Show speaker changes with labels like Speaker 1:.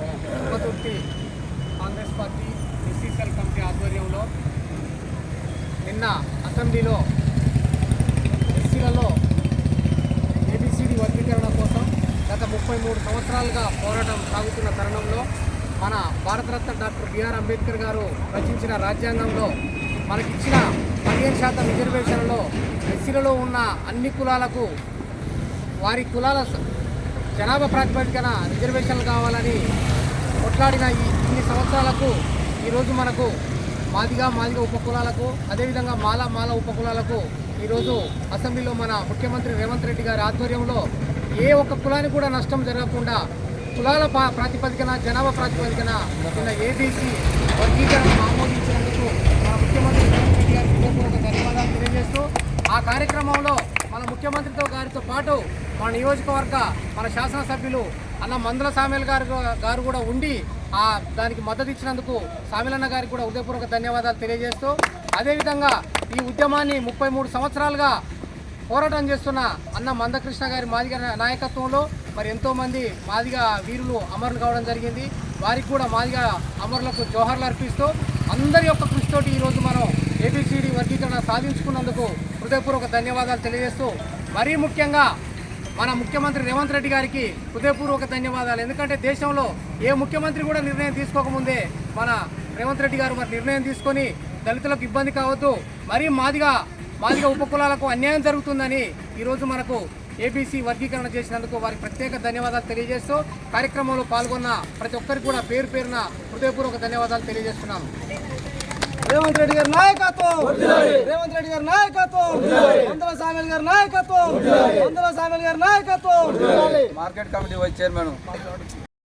Speaker 1: Thurthi Congress party SCCL committee ఆధ్వర్యంలో నిన్న అసెంబ్లీలో ఎస్సీలలో ఏబిసిడి వర్గీకరణ కోసం గత ముప్పై మూడు సంవత్సరాలుగా పోరాటం సాగుతున్న తరుణంలో మన భారతరత్న డాక్టర్ బిఆర్ అంబేద్కర్ గారు రచించిన రాజ్యాంగంలో మనకిచ్చిన పదిహేను శాతం రిజర్వేషన్లో ఎస్సీలలో ఉన్న అన్ని కులాలకు వారి కులాల జనాభా ప్రాతిపదికన రిజర్వేషన్లు కావాలని కొట్లాడిన ఈ ఇన్ని సంవత్సరాలకు ఈరోజు మనకు మాదిగా మాదిగా ఉపకులాలకు అదేవిధంగా మాల మాల ఉపకులాలకు ఈరోజు అసెంబ్లీలో మన ముఖ్యమంత్రి రేవంత్ రెడ్డి గారి ఆధ్వర్యంలో ఏ ఒక్క కులానికి కూడా నష్టం జరగకుండా కులాల ప్రాతిపదికన జనాభా ప్రాతిపదికన నిన్న ఏబీసీ వర్గీకరణ ఆమోదించినందుకు మన ముఖ్యమంత్రి రేవంత్ రెడ్డి గారికి హృదయపూర్వక ధన్యవాదాలు తెలియజేస్తూ ఆ కార్యక్రమంలో మన ముఖ్యమంత్రితో గారితో పాటు మన నియోజకవర్గ మన శాసనసభ్యులు అన్న మందుల సామెల్ గారు గారు కూడా ఉండి ఆ దానికి మద్దతు ఇచ్చినందుకు సామిలన్న గారికి కూడా హృదయపూర్వక ధన్యవాదాలు తెలియజేస్తూ అదేవిధంగా ఈ ఉద్యమాన్ని ముప్పై మూడు సంవత్సరాలుగా పోరాటం చేస్తున్న అన్న మందకృష్ణ గారి మాదిగ నాయకత్వంలో మరి ఎంతోమంది మాదిగ వీరులు అమరులు కావడం జరిగింది. వారికి కూడా మాదిగ అమరులకు జోహర్లు అర్పిస్తూ అందరి యొక్క కృషితోటి ఈరోజు మనం ఏబిసిడి వర్గీకరణ సాధించుకున్నందుకు హృదయపూర్వక ధన్యవాదాలు తెలియజేస్తూ మరీ ముఖ్యంగా మన ముఖ్యమంత్రి రేవంత్ రెడ్డి గారికి హృదయపూర్వక ధన్యవాదాలు. ఎందుకంటే దేశంలో ఏ ముఖ్యమంత్రి కూడా నిర్ణయం తీసుకోకముందే మన రేవంత్ రెడ్డి గారు మరి నిర్ణయం తీసుకొని దళితులకు ఇబ్బంది కావద్దు. మరీ మాదిగా మాదిగా ఉపకులాలకు అన్యాయం జరుగుతుందని ఈరోజు మనకు ఏబీసీ వర్గీకరణ చేసినందుకు వారికి ప్రత్యేక ధన్యవాదాలు తెలియజేస్తూ కార్యక్రమంలో పాల్గొన్న ప్రతి ఒక్కరికి కూడా పేరు పేరున హృదయపూర్వక ధన్యవాదాలు తెలియజేస్తున్నాను.
Speaker 2: రేవంత్ రెడ్డి గారి నాయకత్వం. రేవంత్ రెడ్డి గారి నాయకత్వం. మందల సామెల్ గారి నాయకత్వం. మందల సామెల్ గారి నాయకత్వం.
Speaker 3: Market committee vice chairman.